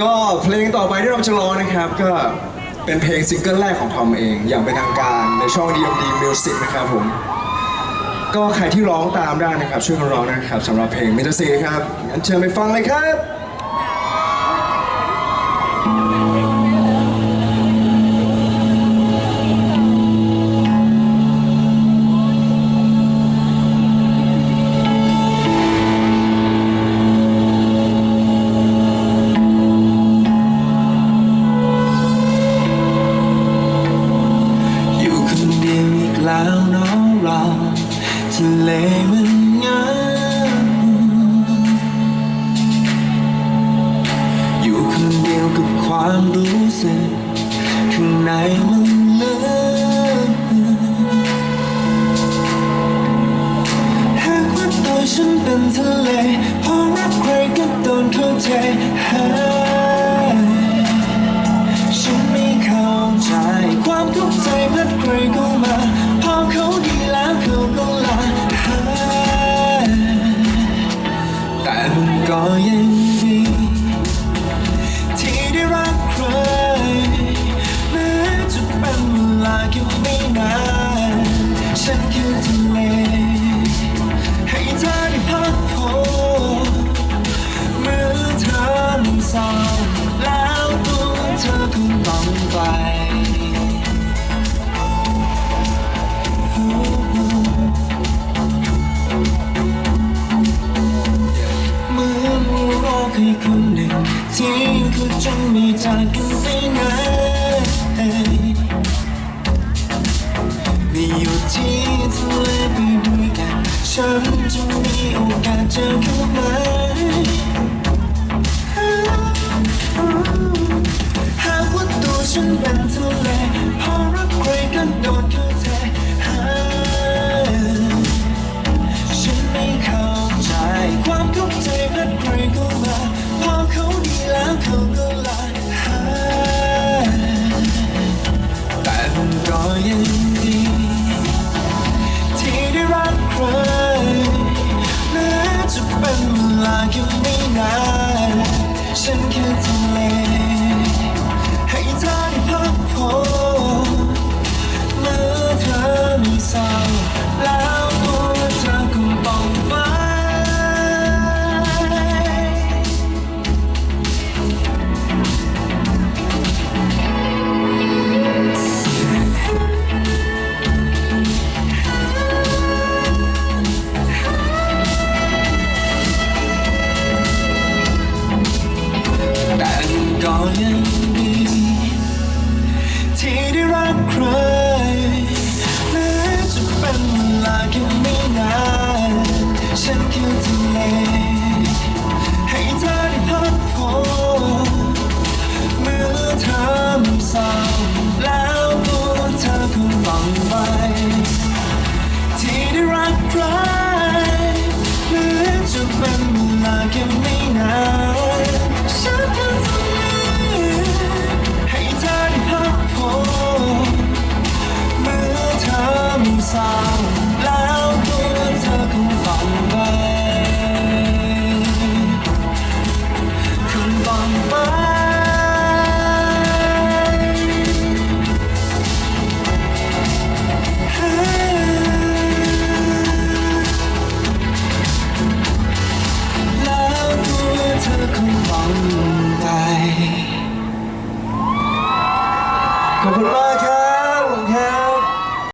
ก็เพลงต่อไปที่เราจะร้องนะครับ ก็เป็นเพลงซิงเกิลแรกของทอมเอง อย่างเป็นทางการในช่อง DMD Music นะครับผม ก็ใครที่ร้องตามได้นะครับ ช่วยกันร้องนะครับสำหรับเพลงมิตรซีครับงั้นเชิญไปฟังเลยครับะเลมันงาอยู่คนเดียวกับความรู้สึกข้างในมันลึกหากว่าตัวฉันเป็นทะเลพอรักใครก็โดนเข้าใจหา ธอคงต้องไปเมื่อมีโรคให้คนหนึ่งที่เขาจะไม่จากกัน เป็นทะเลพอรักใครก็โดนเข้าใจหาฉันไม่เข้าใจ ความทุกข์ใจพัดใครเข้ามาพอเขาดีแล้วเขาก็ลาหายแต่มันก็ยังดีที่ได้รักใครแม้จะเป็นเวลาแค่ไม่นานฉันแค่ทะ รักใครแม้จะเป็นเวลาแค่ไม่นานฉันคือเลใไ